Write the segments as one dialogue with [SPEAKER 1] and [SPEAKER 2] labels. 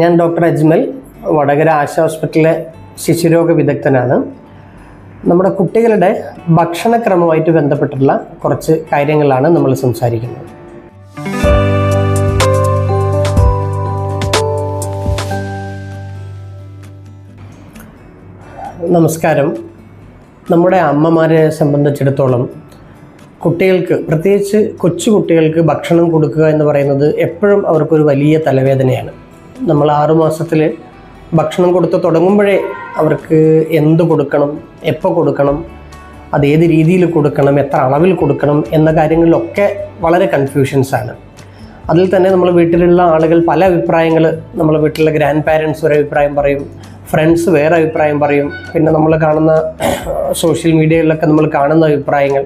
[SPEAKER 1] ഞാൻ ഡോക്ടർ അജ്മൽ വടകര ആശ ഹോസ്പിറ്റലിലെ ശിശുരോഗ വിദഗ്ധനാണ്. നമ്മുടെ കുട്ടികളുടെ ഭക്ഷണക്രമമായിട്ട് ബന്ധപ്പെട്ടിട്ടുള്ള കുറച്ച് കാര്യങ്ങളാണ് നമ്മൾ സംസാരിക്കുന്നത്. നമസ്കാരം. നമ്മുടെ അമ്മമാരെ സംബന്ധിച്ചിടത്തോളം കുട്ടികൾക്ക് പ്രത്യേകിച്ച് കൊച്ചു കുട്ടികൾക്ക് ഭക്ഷണം കൊടുക്കുക എന്ന് പറയുന്നത് എപ്പോഴും അവർക്കൊരു വലിയ തലവേദനയാണ്. നമ്മൾ ആറുമാസത്തിൽ ഭക്ഷണം കൊടുത്ത് തുടങ്ങുമ്പോഴേ അവർക്ക് എന്ത് കൊടുക്കണം എപ്പോൾ കൊടുക്കണം അത് ഏത് രീതിയിൽ കൊടുക്കണം എത്ര അളവിൽ കൊടുക്കണം എന്ന കാര്യങ്ങളിലൊക്കെ വളരെ കൺഫ്യൂഷൻസാണ്. അതിൽ തന്നെ നമ്മൾ വീട്ടിലുള്ള ആളുകൾ പല അഭിപ്രായങ്ങൾ നമ്മൾ വീട്ടിലെ ഗ്രാൻഡ് പാരൻസ് ഒരു അഭിപ്രായം പറയും ഫ്രണ്ട്സ് വേറെ അഭിപ്രായം പറയും പിന്നെ നമ്മൾ കാണുന്ന സോഷ്യൽ മീഡിയയിലൊക്കെ നമ്മൾ കാണുന്ന അഭിപ്രായങ്ങൾ.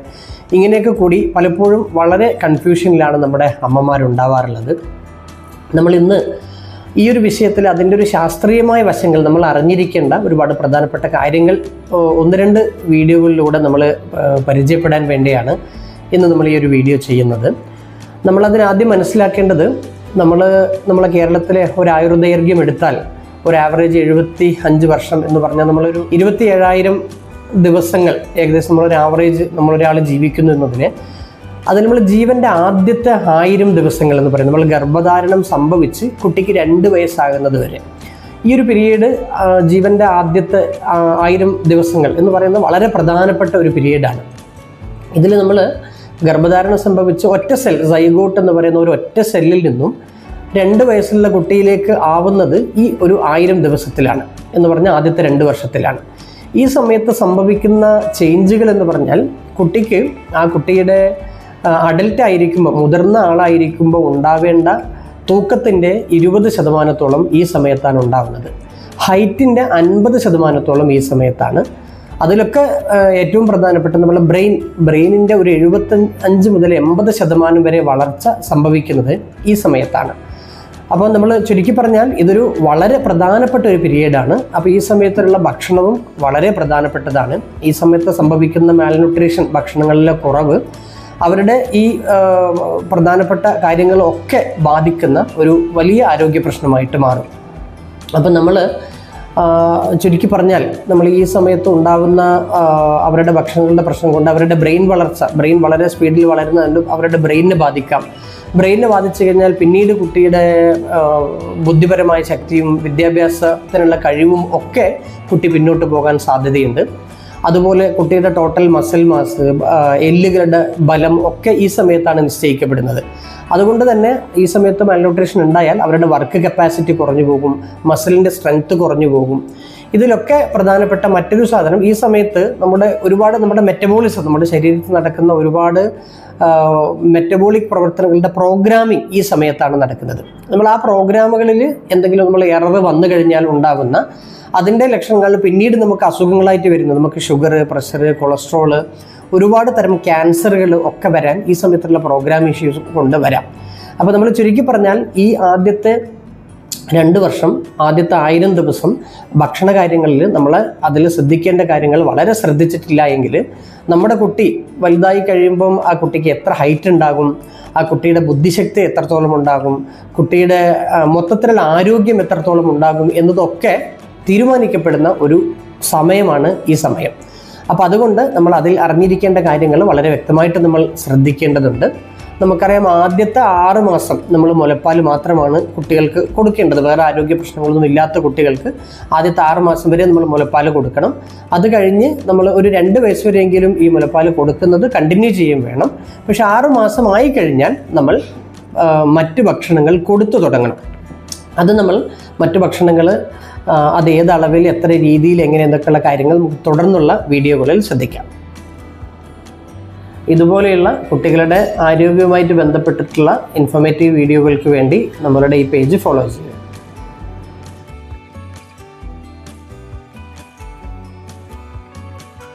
[SPEAKER 1] ഇങ്ങനെയൊക്കെ കൂടി പലപ്പോഴും വളരെ കൺഫ്യൂഷനിലാണ് നമ്മുടെ അമ്മമാരുണ്ടാവാറുള്ളത്. നമ്മൾ ഇന്ന് ഈ ഒരു വിഷയത്തിൽ അതിന്റെ ഒരു ശാസ്ത്രീയമായ വശങ്ങൾ നമ്മൾ അറിഞ്ഞിരിക്കേണ്ട ഒരുപാട് പ്രധാനപ്പെട്ട കാര്യങ്ങൾ ഒന്ന് രണ്ട് വീഡിയോകളിലൂടെ നമ്മൾ പരിചയപ്പെടാൻ വേണ്ടിയാണ് ഇന്ന് നമ്മൾ ഈ ഒരു വീഡിയോ ചെയ്യുന്നത്. നമ്മളതിന് ആദ്യം മനസ്സിലാക്കേണ്ടത് നമ്മൾ നമ്മളെ കേരളത്തിലെ ഒരു ആയുർദൈർഘ്യം എടുത്താൽ ഒരു ആവറേജ് എഴുപത്തി അഞ്ച് വർഷം എന്ന് പറഞ്ഞാൽ നമ്മളൊരു ഇരുപത്തി ഏഴായിരം ദിവസങ്ങൾ ഏകദേശം നമ്മളൊരു ആവറേജ് നമ്മളൊരാൾ ജീവിക്കുന്നു എന്നതിന് അത് നമ്മൾ ജീവന്റെ ആദ്യത്തെ ആയിരം ദിവസങ്ങൾ എന്ന് പറയുന്നത്. നമ്മൾ ഗർഭധാരണം സംഭവിച്ച് കുട്ടിക്ക് രണ്ട് വയസ്സാകുന്നത് വരെ. ഈ ഒരു പീരീഡ് ജീവന്റെ ആദ്യത്തെ ആയിരം ദിവസങ്ങൾ എന്ന് പറയുന്നത് വളരെ പ്രധാനപ്പെട്ട ഒരു പീരീഡാണ് ഇതിൽ നമ്മൾ ഗർഭധാരണം സംഭവിച്ച് ഒറ്റ സെൽ സൈഗോട്ട് എന്ന് പറയുന്ന ഒരു ഒറ്റ സെല്ലിൽ നിന്നും രണ്ട് വയസ്സുള്ള കുട്ടിയിലേക്ക് ആവുന്നത് ഈ ഒരു ആയിരം ദിവസത്തിലാണ് എന്ന് പറഞ്ഞാൽ ആദ്യത്തെ രണ്ട് വർഷത്തിലാണ്. ഈ സമയത്ത് സംഭവിക്കുന്ന ചേഞ്ചുകൾ എന്ന് പറഞ്ഞാൽ കുട്ടിക്ക് ആ കുട്ടിയുടെ അഡൽട്ട് ആയിരിക്കുമ്പോൾ മുതിർന്ന ആളായിരിക്കുമ്പോൾ ഉണ്ടാവേണ്ട തൂക്കത്തിന്റെ ഇരുപത് ശതമാനത്തോളം ഈ സമയത്താണ് ഉണ്ടാവുന്നത്. ഹൈറ്റിന്റെ അൻപത് ശതമാനത്തോളം ഈ സമയത്താണ്. അതിലൊക്കെ ഏറ്റവും പ്രധാനപ്പെട്ട നമ്മുടെ ബ്രെയിൻ ബ്രെയിനിന്റെ ഒരു എഴുപത്തഞ്ച് അഞ്ച് മുതൽ എൺപത് ശതമാനം വരെ വളർച്ച സംഭവിക്കുന്നത് ഈ സമയത്താണ്. അപ്പോൾ നമ്മൾ ചുരുക്കി പറഞ്ഞാൽ ഇതൊരു വളരെ പ്രധാനപ്പെട്ട ഒരു പീരീഡാണ് അപ്പോൾ ഈ സമയത്തുള്ള ഭക്ഷണവും വളരെ പ്രധാനപ്പെട്ടതാണ്. ഈ സമയത്ത് സംഭവിക്കുന്ന മാൽന്യൂട്രീഷൻ ഭക്ഷണങ്ങളിലെ കുറവ് അവരുടെ ഈ പ്രധാനപ്പെട്ട കാര്യങ്ങളൊക്കെ ബാധിക്കുന്ന ഒരു വലിയ ആരോഗ്യ പ്രശ്നമായിട്ട് മാറും. അപ്പം നമ്മൾ ചുരുക്കി പറഞ്ഞാൽ നമ്മൾ ഈ സമയത്ത് ഉണ്ടാകുന്ന അവരുടെ ഭക്ഷണങ്ങളുടെ പ്രശ്നം കൊണ്ട് അവരുടെ ബ്രെയിൻ വളർച്ച ബ്രെയിൻ വളരെ സ്പീഡിൽ വളരുന്നതുകൊണ്ട് അവരുടെ ബ്രെയിനിനെ ബാധിക്കാം. ബ്രെയിനിനെ ബാധിച്ചു കഴിഞ്ഞാൽ പിന്നീട് കുട്ടിയുടെ ബുദ്ധിപരമായ ശക്തിയും വിദ്യാഭ്യാസത്തിനുള്ള കഴിവും ഒക്കെ കുട്ടി പിന്നോട്ട് പോകാൻ സാധ്യതയുണ്ട്. അതുപോലെ കുട്ടിയുടെ ടോട്ടൽ മസിൽ മാസ് എല്ലുകളുടെ ബലം ഒക്കെ ഈ സമയത്താണ് നിശ്ചയിക്കപ്പെടുന്നത്. അതുകൊണ്ട് തന്നെ ഈ സമയത്ത് മാൽന്യൂട്രീഷൻ ഉണ്ടായാൽ അവരുടെ വർക്ക് കപ്പാസിറ്റി കുറഞ്ഞു പോകും മസിലിന്റെ സ്ട്രെങ്ത്ത് കുറഞ്ഞു പോകും. ഇതിലൊക്കെ പ്രധാനപ്പെട്ട മറ്റൊരു സാധനം ഈ സമയത്ത് നമ്മുടെ ഒരുപാട് നമ്മുടെ മെറ്റബോളിസം നമ്മുടെ ശരീരത്തിൽ നടക്കുന്ന ഒരുപാട് മെറ്റബോളിക് പ്രവർത്തനങ്ങളുടെ പ്രോഗ്രാമിംഗ് ഈ സമയത്താണ് നടക്കുന്നത്. നമ്മൾ ആ പ്രോഗ്രാമുകളിൽ എന്തെങ്കിലും നമ്മൾ എറർ വന്നു കഴിഞ്ഞാൽ ഉണ്ടാകുന്ന അതിന്റെ ലക്ഷണങ്ങൾ പിന്നീട് നമുക്ക് അസുഖങ്ങളായിട്ട് വരുന്നത് നമുക്ക് ഷുഗർ പ്രഷർ കൊളസ്ട്രോൾ ഒരുപാട് തരം ക്യാൻസറുകൾ ഒക്കെ വരാൻ ഈ സമയത്തുള്ള പ്രോഗ്രാം ഇഷ്യൂസ് കൊണ്ട് വരാം. അപ്പോൾ നമ്മൾ ചുരുക്കി പറഞ്ഞാൽ ഈ ആദ്യത്തെ രണ്ട് വർഷം ആദ്യത്തെ ആയിരം ദിവസം ഭക്ഷണ കാര്യങ്ങളിൽ നമ്മൾ അതിൽ ശ്രദ്ധിക്കേണ്ട കാര്യങ്ങൾ വളരെ ശ്രദ്ധിച്ചിട്ടില്ല എങ്കിൽ നമ്മുടെ കുട്ടി വലുതായി കഴിയുമ്പം ആ കുട്ടിക്ക് എത്ര ഹൈറ്റ് ഉണ്ടാകും ആ കുട്ടിയുടെ ബുദ്ധിശക്തി എത്രത്തോളം ഉണ്ടാകും കുട്ടിയുടെ മൊത്തത്തിലുള്ള ആരോഗ്യം എത്രത്തോളം ഉണ്ടാകും എന്നതൊക്കെ തീരുമാനിക്കപ്പെടുന്ന ഒരു സമയമാണ് ഈ സമയം. അപ്പോൾ അതുകൊണ്ട് നമ്മൾ അതിൽ അറിഞ്ഞിരിക്കേണ്ട കാര്യങ്ങൾ വളരെ വ്യക്തമായിട്ട് നമ്മൾ ശ്രദ്ധിക്കേണ്ടതുണ്ട്. നമുക്കറിയാം ആദ്യത്തെ ആറ് മാസം നമ്മൾ മുലപ്പാൽ മാത്രമാണ് കുട്ടികൾക്ക് കൊടുക്കേണ്ടത്. വേറെ ആരോഗ്യ പ്രശ്നങ്ങളൊന്നും ഇല്ലാത്ത കുട്ടികൾക്ക് ആദ്യത്തെ ആറ് മാസം വരെ നമ്മൾ മുലപ്പാൽ കൊടുക്കണം. അത് കഴിഞ്ഞ് നമ്മൾ ഒരു രണ്ട് വയസ്സ് വരെയെങ്കിലും ഈ മുലപ്പാൽ കൊടുക്കുന്നത് കണ്ടിന്യൂ ചെയ്യും വേണം. പക്ഷെ ആറ് മാസമായി കഴിഞ്ഞാൽ നമ്മൾ മറ്റു മറ്റ് ഭക്ഷണങ്ങൾ കൊടുത്തു തുടങ്ങണം. അത് നമ്മൾ മറ്റു ഭക്ഷണങ്ങൾ അത് ഏത് അളവിൽ എത്ര രീതിയിൽ എങ്ങനെ എന്തൊക്കെയുള്ള കാര്യങ്ങൾ തുടർന്നുള്ള വീഡിയോകളിൽ ശ്രദ്ധിക്കാം. ഇതുപോലെയുള്ള കുട്ടികളുടെ ആരോഗ്യവുമായിട്ട് ബന്ധപ്പെട്ടിട്ടുള്ള ഇൻഫോർമേറ്റീവ് വീഡിയോകൾക്ക് വേണ്ടി നമ്മളുടെ ഈ പേജ് ഫോളോ ചെയ്യുക.